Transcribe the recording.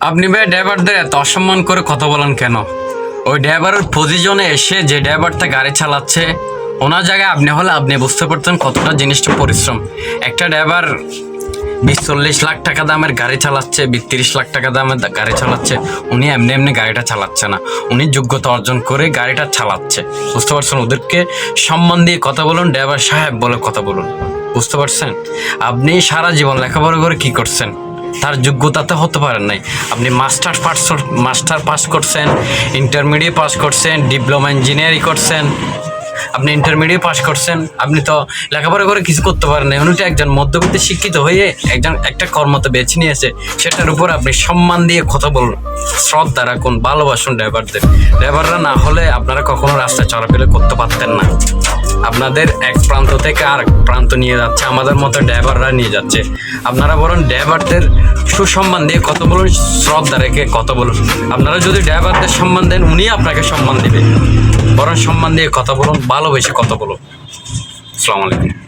আপনি ভাই ড্রাইভারদের এত অসম্মান করে কথা বলেন কেন? ওই ড্রাইভারের পজিশনে এসে যে ড্রাইভারটা গাড়ি চালাচ্ছে, ওনার জায়গায় আপনি হলে আপনি বুঝতে পারতেন কতটা জিনিসটা পরিশ্রম। একটা ড্রাইভার বিশ চল্লিশ লাখ টাকা দামের গাড়ি চালাচ্ছে তিরিশ লাখ টাকা দামের গাড়ি চালাচ্ছে, উনি এমনি এমনি গাড়িটা চালাচ্ছে না। উনি যোগ্যতা অর্জন করে গাড়িটা চালাচ্ছে। বুঝতে পারছেন ওদেরকে? সম্মান দিয়ে কথা বলুন, ড্রাইভার সাহেব বলে কথা বলুন। বুঝতে পারছেন? আপনি সারা জীবন লেখাপড়া করে কি করছেন? তার যোগ্যতাতে হতে পারেন নাই। আপনি মাস্টার পাস মাস্টার পাস করছেন ইন্টারমিডিয়েট পাস করছেন ডিপ্লোমা ইঞ্জিনিয়ারিং করছেন, আপনি ইন্টারমিডিয়েট পাস করছেন, আপনি তো লেখাপড়া করে কিছু করতে পারেন না উনি একজন মধ্যবিত্ত শিক্ষিত হয়ে একজন, একটা কর্মতে বেছে নিয়েছে। সেটার উপর আপনি সম্মান দিয়ে কথা বলুন শ্রদ্ধা রাখুন, ভালোবাসুন ড্রাইভারদের ড্রাইভাররা না হলে আপনারা কখনো রাস্তায় চলাফেরা করতে পারতেন না। আপনাদের এক প্রান্ত থেকে আর প্রান্ত নিয়ে যাচ্ছে, আমাদের মতো ড্রাইভাররা নিয়ে যাচ্ছে। আপনারা বলুন ড্রাইভারদের সুসম্মান দিয়ে কত বলুন, শ্রদ্ধা রেখে কত বলুন। আপনারা যদি ড্রাইভারদের সম্মান দেন উনি আপনাকে সম্মান দেবে। বরং সম্মান দিয়ে কথা বলুন, ভালোবেসে কথা বলুন। আসসালামু আলাইকুম।